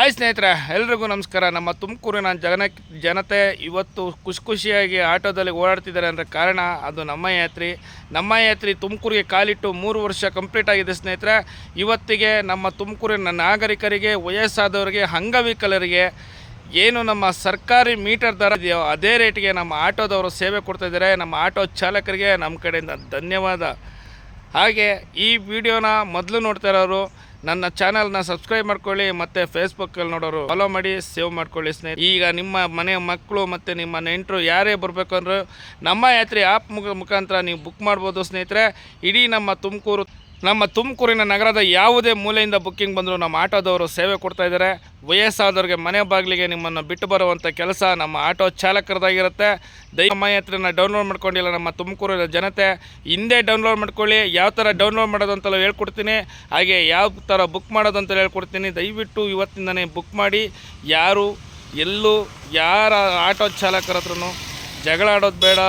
Hi ಸ್ನೇಹಿತರೆ, ಎಲ್ರಿಗೂ ನಮಸ್ಕಾರ. ನಮ್ಮ ತುಮಕೂರಿನ ಜನ ಜನತೆ ಇವತ್ತು ಖುಷಿ ಖುಷಿಯಾಗಿ ಆಟೋದಲ್ಲಿ ಓಡಾಡ್ತಿದ್ದಾರೆ ಅಂದರೆ ಕಾರಣ ಅದು ನಮ್ಮ ಯಾತ್ರಿ. ನಮ್ಮ ಯಾತ್ರಿ ತುಮಕೂರಿಗೆ ಕಾಲಿಟ್ಟು ಮೂರು ವರ್ಷ ಕಂಪ್ಲೀಟ್ ಆಗಿದೆ ಸ್ನೇಹಿತರೆ. ಇವತ್ತಿಗೆ ನಮ್ಮ ತುಮಕೂರಿನ ನಾಗರಿಕರಿಗೆ, ವಯಸ್ಸಾದವರಿಗೆ, ಅಂಗವಿಕಲರಿಗೆ ಏನು ನಮ್ಮ ಸರ್ಕಾರಿ ಮೀಟರ್ ದರ ಇದೆಯೋ ಅದೇ ರೇಟಿಗೆ ನಮ್ಮ ಆಟೋದವರು ಸೇವೆ ಕೊಡ್ತಾ ಇದ್ದಾರೆ. ನಮ್ಮ ಆಟೋ ಚಾಲಕರಿಗೆ ನಮ್ಮ ಕಡೆಯಿಂದ ಧನ್ಯವಾದ. ಹಾಗೆ ಈ ವಿಡಿಯೋನ ಮೊದಲು ನೋಡ್ತಾ ಇರೋರು ನನ್ನ ಚಾನಲ್ನ ಸಬ್ಸ್ಕ್ರೈಬ್ ಮಾಡ್ಕೊಳ್ಳಿ ಮತ್ತು ಫೇಸ್ಬುಕ್ಕಲ್ಲಿ ನೋಡೋರು ಫಾಲೋ ಮಾಡಿ ಸೇವ್ ಮಾಡ್ಕೊಳ್ಳಿ ಸ್ನೇಹಿತರೆ. ಈಗ ನಿಮ್ಮ ಮನೆಯ ಮಕ್ಕಳು ಮತ್ತು ನಿಮ್ಮ ನೆಂಟರು ಯಾರೇ ಬರಬೇಕು ಅಂದರೂ ನಮ್ಮ ಯಾತ್ರೆ ಆ್ಯಪ್ ಮುಖ ಮುಖಾಂತರ ನೀವು ಬುಕ್ ಮಾಡ್ಬೋದು ಸ್ನೇಹಿತರೆ. ಇಡೀ ನಮ್ಮ ತುಮಕೂರು ನಮ್ಮ ತುಮಕೂರಿನ ನಗರದ ಯಾವುದೇ ಮೂಲೆಯಿಂದ ಬುಕ್ಕಿಂಗ್ ಬಂದರೂ ನಮ್ಮ ಆಟೋದವರು ಸೇವೆ ಕೊಡ್ತಾ ಇದ್ದಾರೆ. ವಯಸ್ಸಾದವ್ರಿಗೆ ಮನೆ ಬಾಗಿಲಿಗೆ ನಿಮ್ಮನ್ನು ಬಿಟ್ಟು ಬರುವಂಥ ಕೆಲಸ ನಮ್ಮ ಆಟೋ ಚಾಲಕರದಾಗಿರುತ್ತೆ. ದಯ ನಮ್ಮ ಹತ್ರನ ಡೌನ್ಲೋಡ್ ಮಾಡ್ಕೊಂಡಿಲ್ಲ ನಮ್ಮ ತುಮಕೂರಿನ ಜನತೆ, ಹಿಂದೆ ಡೌನ್ಲೋಡ್ ಮಾಡ್ಕೊಳ್ಳಿ. ಯಾವ ಥರ ಡೌನ್ಲೋಡ್ ಮಾಡೋದು ಅಂತೆಲ್ಲ ಹೇಳ್ಕೊಡ್ತೀನಿ. ಹಾಗೆ ಯಾವ ಥರ ಬುಕ್ ಮಾಡೋದು ಅಂತ ಹೇಳ್ಕೊಡ್ತೀನಿ. ದಯವಿಟ್ಟು ಇವತ್ತಿಂದನೇ ಬುಕ್ ಮಾಡಿ. ಯಾರು, ಎಲ್ಲೂ, ಯಾರ ಆಟೋ ಚಾಲಕರ ಹತ್ರನೂ ಜಗಳ ಆಡೋದು ಬೇಡ,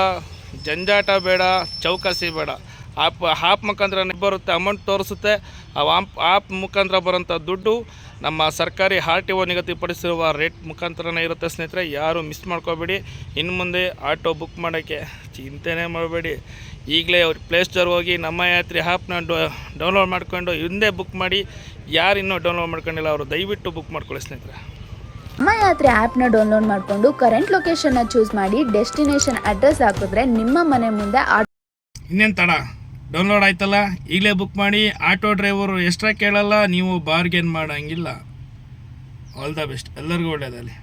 ಜಂಜಾಟ ಬೇಡ, ಚೌಕಾಸಿ ಬೇಡ. ಆಪ್ ಆಪ್ ಮುಖಾಂತರ ಬರುತ್ತೆ ಅಮೌಂಟ್ ತೋರಿಸುತ್ತೆ. ಆ ಆಪ್ ಆಪ್ ಮುಖಾಂತರ ಬರೋಂಥ ದುಡ್ಡು ನಮ್ಮ ಸರ್ಕಾರಿ ಆರ್ ಟಿ ಒ ನಿಗದಿಪಡಿಸಿರುವ ರೇಟ್ ಮುಖಾಂತರನೇ ಇರುತ್ತೆ ಸ್ನೇಹಿತರೆ. ಯಾರು ಮಿಸ್ ಮಾಡ್ಕೋಬೇಡಿ. ಇನ್ನು ಮುಂದೆ ಆಟೋ ಬುಕ್ ಮಾಡೋಕ್ಕೆ ಚಿಂತೆನೇ ಮಾಡಬೇಡಿ. ಈಗಲೇ ಅವ್ರ ಪ್ಲೇಸ್ಟೋರ್ ಹೋಗಿ ನಮ್ಮ ಯಾತ್ರಿ ಆ್ಯಪ್ನ ಡೌನ್ಲೋಡ್ ಮಾಡ್ಕೊಂಡು ಹಿಂದೆ ಬುಕ್ ಮಾಡಿ. ಯಾರು ಇನ್ನೂ ಡೌನ್ಲೋಡ್ ಮಾಡ್ಕೊಂಡಿಲ್ಲ ಅವರು ದಯವಿಟ್ಟು ಬುಕ್ ಮಾಡ್ಕೊಳ್ಳಿ ಸ್ನೇಹಿತರೆ. ನಮ್ಮ ಯಾತ್ರೆ ಆ್ಯಪ್ನ ಡೌನ್ಲೋಡ್ ಮಾಡಿಕೊಂಡು ಕರೆಂಟ್ ಲೊಕೇಶನ್ನ ಚೂಸ್ ಮಾಡಿ ಡೆಸ್ಟಿನೇಷನ್ ಅಡ್ರೆಸ್ ಹಾಕಿದ್ರೆ ನಿಮ್ಮ ಮನೆ ಮುಂದೆ ಆಟೋ ಇನ್ನೇನು ತಡ? ಡೌನ್ಲೋಡ್ ಆಯ್ತಲ್ಲ? ಈಗಲೇ ಬುಕ್ ಮಾಡಿ ಆಟೋ ಡ್ರೈವರು ಎಕ್ಸ್ಟ್ರಾ ಕೇಳಲ್ಲ, ನೀವು ಬಾರ್ಗೇನ್ ಮಾಡೋಂಗಿಲ್ಲ. ಆಲ್ ದ ಬೆಸ್ಟ್ ಎಲ್ಲರಿಗೂ ಒಳ್ಳೆಯದಲ್ಲಿ